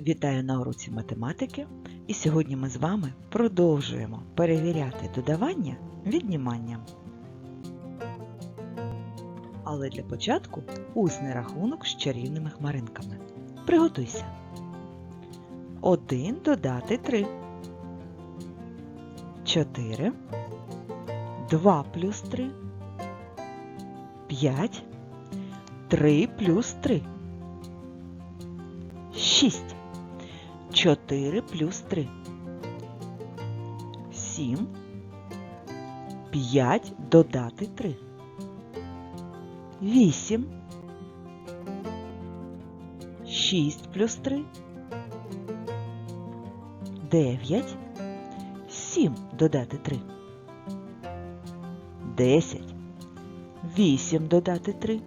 Вітаю на уроці математики, і сьогодні ми з вами продовжуємо перевіряти додавання відніманням. Але для початку усний рахунок з чарівними хмаринками. Приготуйся. 1 додати 3. 4. 2 плюс 3. 5. 3 плюс 3. 6. 4 плюс 3. 7. 5 додати 3. 8. 6 плюс 3. 9. 7 додати 3. 10. 8 додати 3.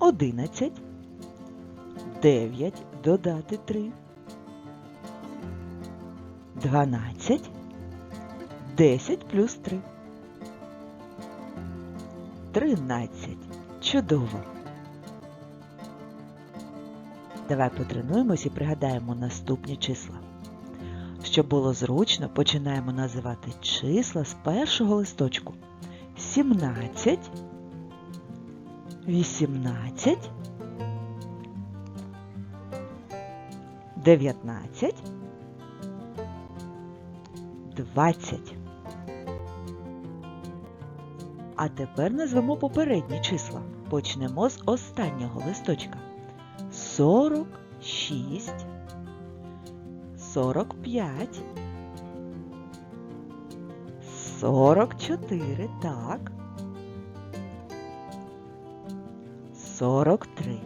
11. 9 додати 3. 12. 10 плюс 3. 13. Чудово. Давай потренуємось і пригадаємо наступні числа. Щоб було зручно, починаємо називати числа з першого листочку. 17, 18, 19, 20. А тепер назвемо попередні числа. Почнемо з останнього листочка. 46, 45, 44, так. 43.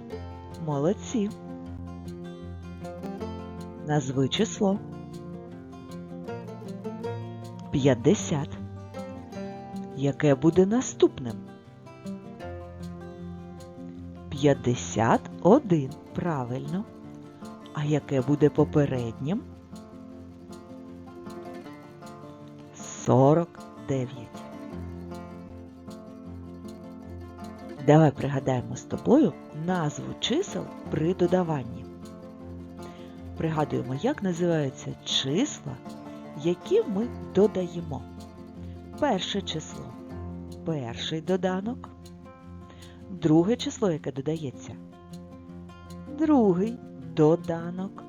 Молодці. Назви число. 50. Яке буде наступним? 51. Правильно. А яке буде попереднім? 49. Давай пригадаємо з тобою назву чисел при додаванні. Пригадуємо, як називаються числа, які ми додаємо. Перше число перший доданок. Друге число, яке додається. Другий доданок.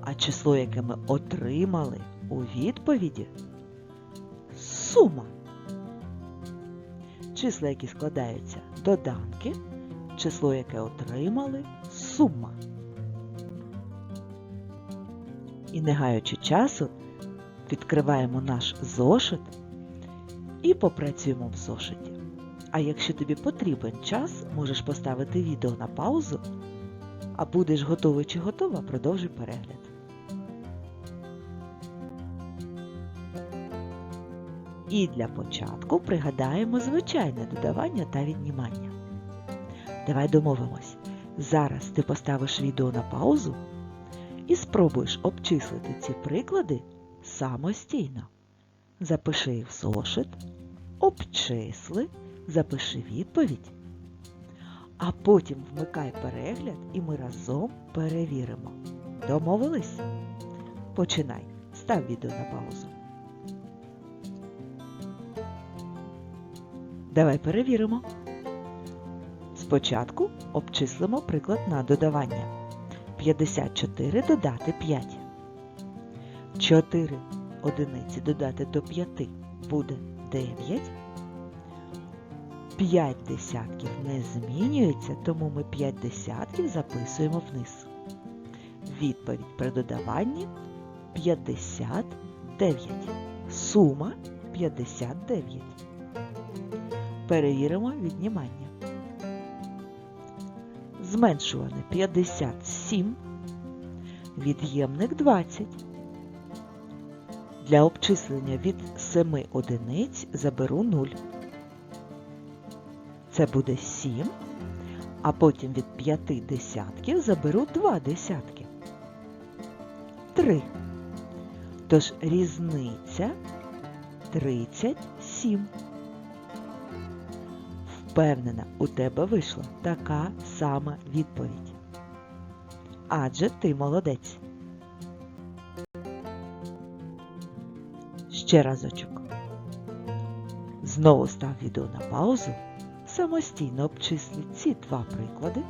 А число, яке ми отримали у відповіді сума. Числа, які складаються доданки, число, яке отримали сума. І не гаючи часу, відкриваємо наш зошит і попрацюємо в зошиті. А якщо тобі потрібен час, можеш поставити відео на паузу, а будеш готовий чи готова, продовжуй перегляд. І для початку пригадаємо звичайне додавання та віднімання. Давай домовимось. Зараз ти поставиш відео на паузу і спробуєш обчислити ці приклади самостійно. Запиши їх в зошит, обчисли, запиши відповідь, а потім вмикай перегляд і ми разом перевіримо. Домовились? Починай. Став відео на паузу. Давай перевіримо. Спочатку обчислимо приклад на додавання. 54 додати 5. 4 одиниці додати до 5 буде 9. 5 десятків не змінюється, тому ми 5 десятків записуємо вниз. Відповідь при додаванні 59. Сума 59. Перевіримо віднімання. Зменшуване 57, від'ємник 20. Для обчислення від 7 одиниць заберу 0. Це буде 7, а потім від 5 десятків заберу 2 десятки. 3. Тож різниця 37. Впевнена, у тебе вийшла така сама відповідь. адже ти молодець. Ще разочок. Знову став відео на паузу, самостійно обчисли ці два приклади,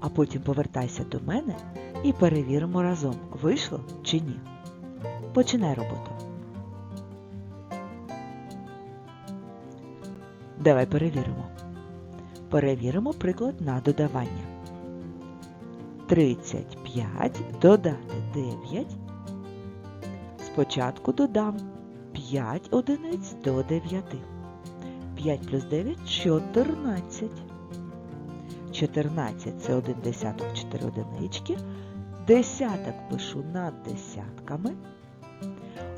а потім повертайся до мене і перевіримо разом, вийшло чи ні. Починай роботу. Давай перевіримо. Перевіримо приклад на додавання. 35 додати 9. Спочатку додам 5 одиниць до 9. 5 плюс 9 – 14. 14 – це 1 десяток 4 одинички. Десяток пишу над десятками.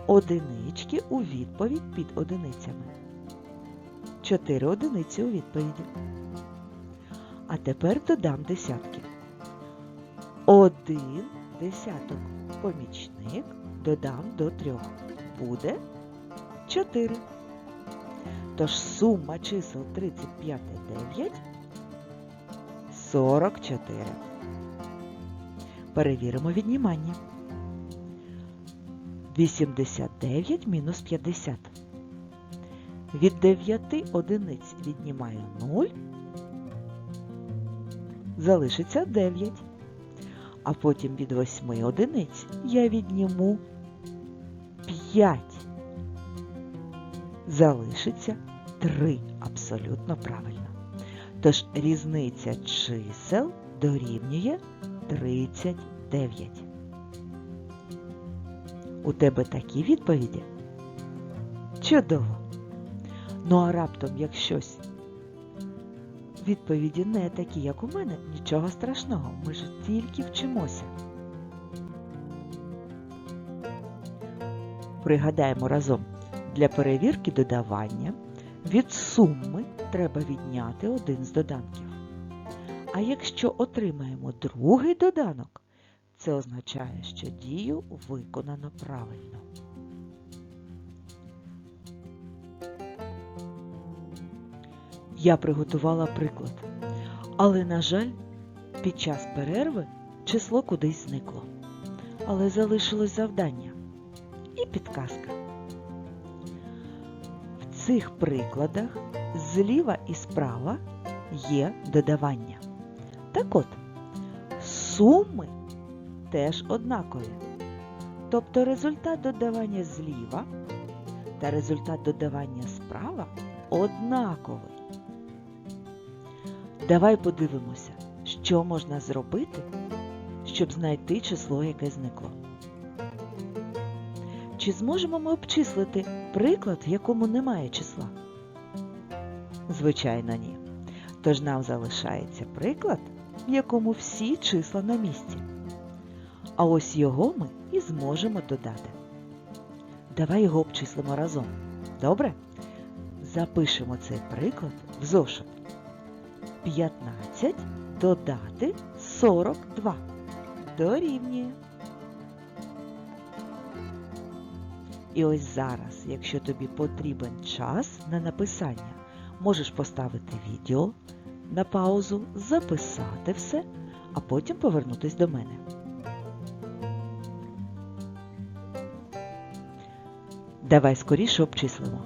Одинички у відповідь під одиницями. 4 одиниці у відповіді. А тепер додам десятки. Один десяток помічник додам до трьох. Буде 4. Тож сума чисел 35 і 9 44. Перевіримо віднімання. 89 мінус 50. Від 9 одиниць віднімаю 0. Залишиться 9. А потім від 8 одиниць я відніму 5. Залишиться 3. Абсолютно правильно. Тож різниця чисел дорівнює 39. У тебе такі відповіді? Чудово! Ну а раптом, як щось відповіді не такі, як у мене, нічого страшного, ми ж тільки вчимося. Пригадаємо разом, для перевірки додавання від суми треба відняти один з доданків. А якщо отримаємо другий доданок, це означає, що дію виконано правильно. Я приготувала приклад, але, на жаль, під час перерви число кудись зникло. Але залишилось завдання і підказка. В цих прикладах зліва і справа є додавання. Так от, суми теж однакові. Тобто результат додавання зліва та результат додавання справа однаковий. Давай подивимося, що можна зробити, щоб знайти число, яке зникло. Чи зможемо ми обчислити приклад, в якому немає числа? Звичайно, ні. Тож нам залишається приклад, в якому всі числа на місці. А ось його ми і зможемо додати. Давай його обчислимо разом. Добре? Запишемо цей приклад в зошит. 15 додати 42. Дорівнює. І ось зараз, якщо тобі потрібен час на написання, можеш поставити відео на паузу, записати все, а потім повернутися до мене. Давай скоріше обчислимо.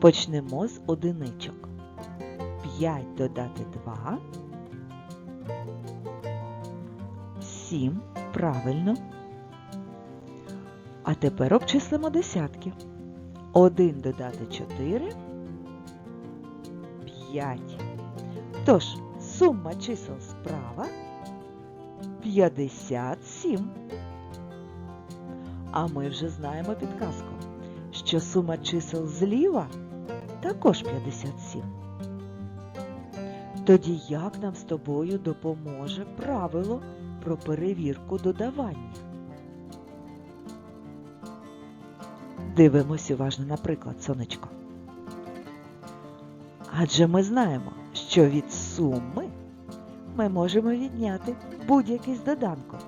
Почнемо з одиничок. 5 додати 2. 7. Правильно. А тепер обчислимо десятки. 1 додати 4. 5. Тож, сума чисел справа 57. А ми вже знаємо підказку, що сума чисел зліва також 57. Тоді як нам з тобою допоможе правило про перевірку додавання? Дивимось уважно на приклад, сонечко. Адже ми знаємо, що від суми ми можемо відняти будь-який з доданків,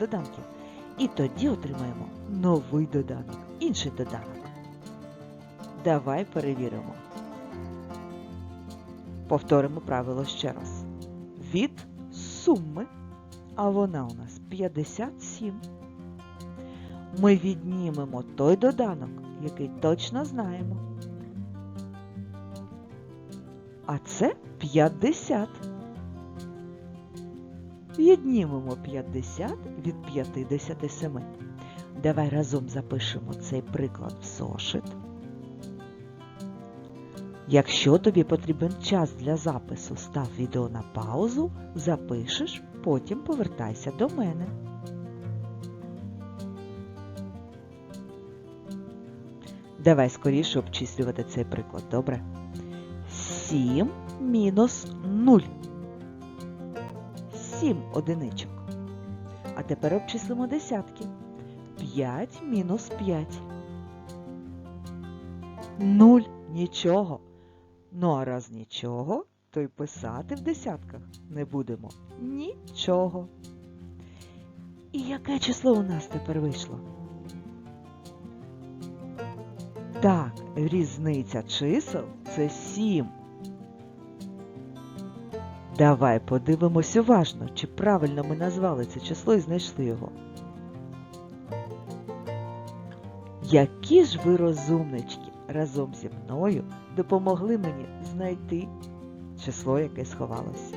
доданків. І тоді отримаємо новий доданок, інший доданок. Давай перевіримо. Повторимо правило ще раз. Від суми а вона у нас 57. Ми віднімемо той доданок, який точно знаємо. А це 50. Віднімемо 50 від 57. Давай разом запишемо цей приклад в зошит. Якщо тобі потрібен час для запису, став відео на паузу, запишеш, потім повертайся до мене. Давай скоріше обчислювати цей приклад, добре? 7 мінус 0. 7 одиничок. А тепер обчислимо десятки. 5 мінус 5. 0. Нічого. Ну а раз нічого, то й писати в десятках не будемо нічого. І яке число у нас тепер вийшло? Так, різниця чисел це 7. Давай подивимось уважно, чи правильно ми назвали це число і знайшли його. Які ж ви розумнички разом зі мною допомогли мені знайти число, яке сховалось.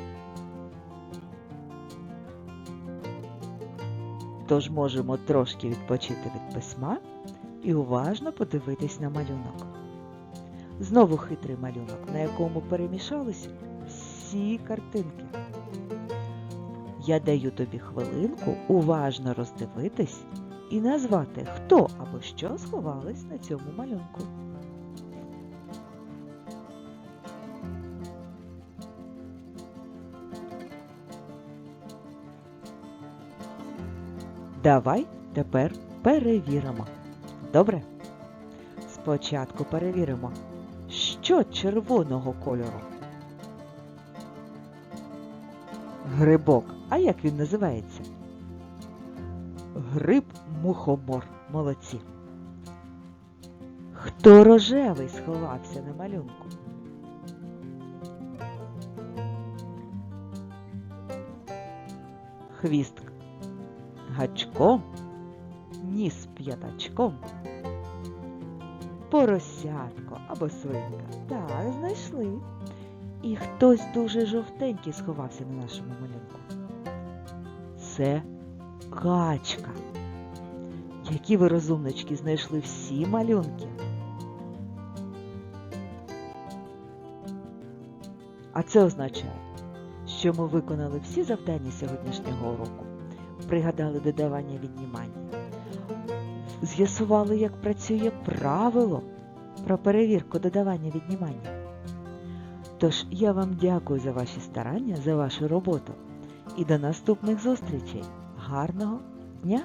Тож можемо трошки відпочити від письма і уважно подивитись на малюнок. Знову хитрий малюнок, на якому перемішались всі картинки. Я даю тобі хвилинку уважно роздивитись і назвати, хто або що сховались на цьому малюнку. Давай тепер перевіримо. Добре? Спочатку перевіримо, що червоного кольору. Грибок. А як він називається? Гриб мухомор. Молодці. Хто рожевий сховався на малюнку? Хвіст гачком, ніс п'ятачком. Поросятко або свинка. Так, знайшли. І хтось дуже жовтенький сховався на нашому малюнку. Це качка. Які ви розумнички знайшли всі малюнки? А це означає, що ми виконали всі завдання сьогоднішнього уроку пригадали додавання віднімання. З'ясували, як працює правило про перевірку додавання віднімання. Тож я вам дякую за ваші старання, за вашу роботу і до наступних зустрічей. Гарного дня!